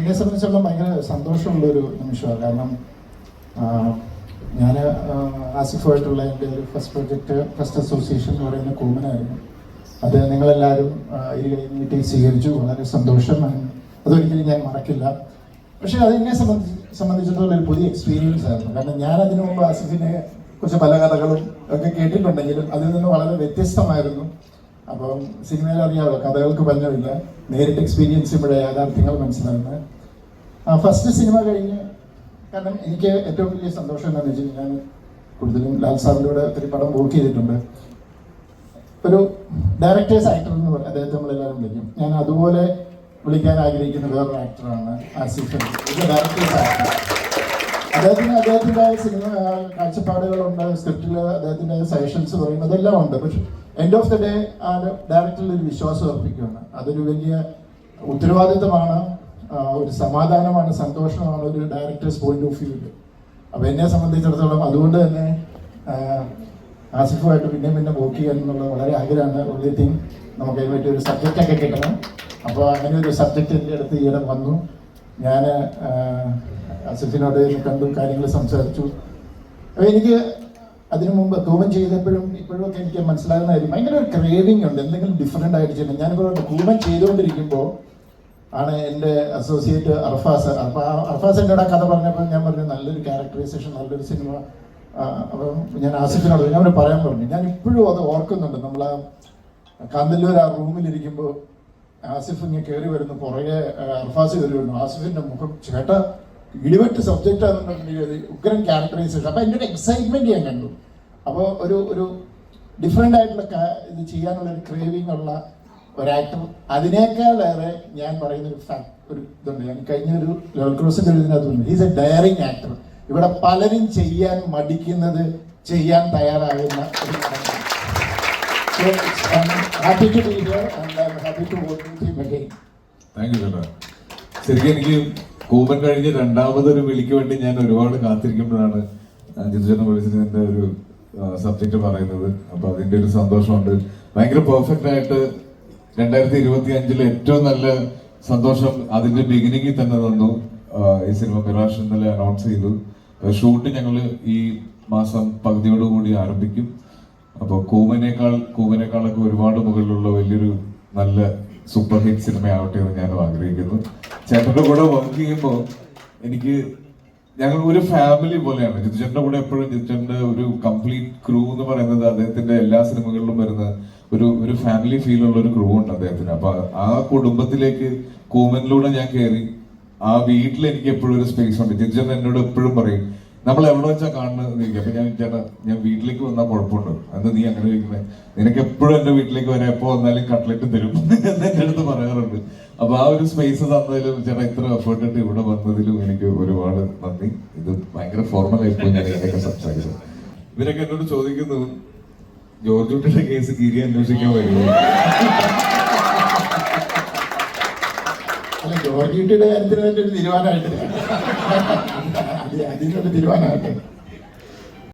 എന്നെ സംബന്ധിച്ചിടത്തോളം ഭയങ്കര സന്തോഷമുള്ളൊരു നിമിഷമാണ്. കാരണം ഞാൻ ആസിഫുമായിട്ടുള്ള എന്റെ ഒരു ഫസ്റ്റ് പ്രൊജക്റ്റ് ഫസ്റ്റ് അസോസിയേഷൻ എന്ന് പറയുന്ന കൂമനായിരുന്നു. അത് നിങ്ങളെല്ലാവരും ഈ കഴിഞ്ഞിട്ട് സ്വീകരിച്ചു. വളരെ സന്തോഷം. അതൊരിക്കലും ഞാൻ മറക്കില്ല. പക്ഷേ അത് എന്നെ സംബന്ധിച്ച് സംബന്ധിച്ചിടത്തോളം ഒരു പുതിയ എക്സ്പീരിയൻസ് ആയിരുന്നു. കാരണം ഞാൻ അതിനു മുമ്പ് ആസിഫിനെ കുറിച്ച് പല കഥകളും ഒക്കെ കേട്ടിട്ടുണ്ടെങ്കിലും അതിൽ നിന്ന് വളരെ വ്യത്യസ്തമായിരുന്നു. അപ്പം സിനിമയിൽ അറിയാമല്ലോ കഥകൾക്ക് പഞ്ഞമില്ല നേരിട്ട് എക്സ്പീരിയൻസ് ഇവിടെ യാഥാർത്ഥ്യങ്ങൾ മനസ്സിലാകുന്നത് ആ ഫസ്റ്റ് സിനിമ കഴിഞ്ഞ് കാരണം എനിക്ക് ഏറ്റവും വലിയ സന്തോഷം എന്താണെന്ന് വെച്ച് കഴിഞ്ഞാൽ കൂടുതലും ലാൽ സാറിന്റെ കൂടെ ഒത്തിരി പടം വർക്ക് ചെയ്തിട്ടുണ്ട്. ഒരു ഡയറക്ടേഴ്സ് ആക്ടർ എന്ന് പറയും അദ്ദേഹത്തെ നമ്മളെല്ലാവരും വിളിക്കും. ഞാൻ അതുപോലെ വിളിക്കാൻ ആഗ്രഹിക്കുന്ന വേറൊരു ആക്ടറാണ് ആസിഫ്. ഡയറക്ടേഴ്സ് ആക്ടർ അദ്ദേഹത്തിന് അദ്ദേഹത്തിന്റെ സിനിമ കാഴ്ചപ്പാടുകളുണ്ട് സ്ക്രിപ്റ്റിൽ അദ്ദേഹത്തിന്റെ സജഷൻസ് പറയും അതെല്ലാം ഉണ്ട്. പക്ഷെ എൻഡ് ഓഫ് ദി ഡേ ആ ഡയറക്ടറിൽ ഒരു വിശ്വാസം അർപ്പിക്കുകയാണ്. അതൊരു വലിയ ഉത്തരവാദിത്തമാണ് ഒരു സമാധാനമാണ് സന്തോഷമാണ് ഒരു ഡയറക്ടേഴ്സ് പോയിന്റ് ഓഫ് വ്യൂവിൽ അപ്പോൾ എന്നെ സംബന്ധിച്ചിടത്തോളം അതുകൊണ്ട് തന്നെ ആസിഫുമായിട്ട് പിന്നെയും പിന്നെ വർക്ക് ചെയ്യാൻ എന്നുള്ളത് വളരെ ആഗ്രഹമാണ് ഉള്ളി തിങ് നമുക്ക് അതിന് പറ്റിയ ഒരു സബ്ജക്റ്റൊക്കെ കിട്ടണം. അപ്പോൾ അങ്ങനെ ഒരു സബ്ജക്റ്റ് എന്റെ അടുത്ത് ഈയിടെ വന്നു. ഞാൻ ആസിഫിനോട് കണ്ടു കാര്യങ്ങൾ സംസാരിച്ചു. അപ്പോൾ എനിക്ക് അതിനു മുമ്പ് തോമൻ ചെയ്തപ്പോഴും ഇപ്പോഴും ഒക്കെ എനിക്ക് മനസ്സിലാകുന്ന കാര്യം ഭയങ്കര ഒരു ക്രേവിംഗ് ഉണ്ട് എന്തെങ്കിലും ഡിഫറെന്റ് ആയിട്ട് ചെയ്യണം ഞാനിപ്പോൾ കൂമൻ ചെയ്തുകൊണ്ടിരിക്കുമ്പോൾ ആണ് എന്റെ അസോസിയേറ്റ് അർഫാസ് അപ്പോൾ അർഫാസ് എന്നോട് ആ കഥ പറഞ്ഞപ്പോൾ ഞാൻ പറഞ്ഞു നല്ലൊരു ക്യാരക്ടറൈസേഷൻ നല്ലൊരു സിനിമ അപ്പം ഞാൻ ആസിഫിനോട് ഞാൻ പറയാൻ പറഞ്ഞു. ഞാൻ ഇപ്പോഴും അത് ഓർക്കുന്നുണ്ട്. നമ്മൾ ആ കാന്തല്ലൂർ ആ റൂമിലിരിക്കുമ്പോൾ ആസിഫ് ഇങ്ങനെ കയറി വരുന്നു പുറകെ അർഫാസ് കയറി വരുന്നു. ആസിഫിന്റെ മുഖം ചേട്ടാ ഇടിവെട്ട് സബ്ജക്റ്റ് ആണെന്നുണ്ടെങ്കിൽ ഉഗ്രൻ ക്യാരക്ടറൈസേഷൻ അപ്പം എന്റെ ഒരു എക്സൈറ്റ്മെന്റ് ഞാൻ കണ്ടു. അപ്പോൾ ഒരു ഒരു ഡിഫറെന്റ് ആയിട്ടുള്ള ഇത് ചെയ്യാനുള്ള ഒരു ക്രേവിംഗ് ഉള്ള ഒരു ആക്ടർ അതിനേക്കാളേറെ ഞാൻ പറയുന്ന ഒരു ഒരു ഇതുണ്ട്. ഞാൻ കഴിഞ്ഞ ഒരു ലെവൽ ക്രോസിന്റെ ഒരു ഇതിനകത്തുണ്ട് ഈസ് എ ഡയറിങ് ആക്ടർ ഇവിടെ പലരും ചെയ്യാൻ മടിക്കുന്നത് ചെയ്യാൻ തയ്യാറാകുന്ന ഒരു happy to be here and I'm happy to work with him again. Thank you ശരിക്കും എനിക്ക് കൂപ്പൻ കഴിഞ്ഞ് രണ്ടാമതൊരു വിളിക്ക് വേണ്ടി ഞാൻ ഒരുപാട് കാത്തിരിക്കുമ്പോഴാണ് ജിതുചേട്ടൻ വിളിച്ചിട്ട് ഒരു സബ്ജക്റ്റ് പറയുന്നത്. അപ്പൊ അതിന്റെ ഒരു സന്തോഷമുണ്ട്. ഭയങ്കര പെർഫെക്റ്റ് ആയിട്ട് രണ്ടായിരത്തി ഇരുപത്തി അഞ്ചിലെ ഏറ്റവും നല്ല സന്തോഷം അതിന്റെ ബിഗിനിങ്ങിൽ തന്നെ തന്നു ഈ സിനിമ മിറാഷ് ഇന്നലെ അനൗൺസ് ചെയ്തു. ഷൂട്ട് ഞങ്ങൾ ഈ മാസം പകുതിയോടുകൂടി ആരംഭിക്കും. അപ്പോൾ കൂമനേക്കാൾ കൂമനേക്കാളൊക്കെ ഒരുപാട് മുകളിലുള്ള വലിയൊരു നല്ല സൂപ്പർ ഹിറ്റ് സിനിമയാവട്ടെ എന്ന് ഞാനും ആഗ്രഹിക്കുന്നു. ചേട്ടന്റെ കൂടെ വർക്ക് ചെയ്യുമ്പോൾ എനിക്ക് ഞങ്ങൾ ഒരു ഫാമിലി പോലെയാണ്. ജിതുചേട്ടന്റെ കൂടെ എപ്പോഴും ജിതുചേട്ടന്റെ ഒരു കംപ്ലീറ്റ് ക്രൂ എന്ന് പറയുന്നത് അദ്ദേഹത്തിന്റെ എല്ലാ സിനിമകളിലും വരുന്ന ഒരു ഒരു ഫാമിലി ഫീൽ ഉള്ള ഒരു ക്രൂ ഉണ്ട് അദ്ദേഹത്തിന്. അപ്പൊ ആ കുടുംബത്തിലേക്ക് കൂമനിലൂടെ ഞാൻ കയറി ആ വീട്ടിൽ എനിക്ക് എപ്പോഴും ഒരു സ്പേസ് ഉണ്ട്. ജിതുചേട്ടൻ എന്നോട് എപ്പോഴും പറയും നമ്മൾ എവിടെ വെച്ചാ കാണുന്നത് അപ്പൊ ഞാൻ ചേട്ടാ ഞാൻ വീട്ടിലേക്ക് വന്നാൽ കുഴപ്പമുണ്ട്? അന്ന് നീ അങ്ങനെ ചോദിക്കുന്നത് നിനക്ക് എപ്പോഴും എന്റെ വീട്ടിലേക്ക് വരാം. എപ്പോ വന്നാലും കട്ട്ലറ്റ് തരും എന്ന് എന്റെ അടുത്ത് പറയാറുണ്ട്. അപ്പൊ ആ ഒരു സ്പേസ് തന്നതിലും ചേട്ടാ ഇത്ര എഫേർട്ട് ഇട്ട് ഇവിടെ വന്നതിലും എനിക്ക് ഒരുപാട് നന്ദി. ഇത് ഭയങ്കര ഫോർമൽ ആയിപ്പോയി ഞാൻ ഇതിനൊക്കെ സംസാരിച്ചത് ഇവരൊക്കെ എന്നോട് ചോദിക്കുന്നു ജോർജ് കുട്ടിയുടെ കേസ് തീരെ അന്വേഷിക്കാൻ വരുന്നു അല്ല കുട്ടിയുടെ കാര്യത്തിന് അതിന്റെ ഒരു തീരുമാനമായിട്ടില്ല. അത് അതിനൊരു തീരുമാനമായിട്ട്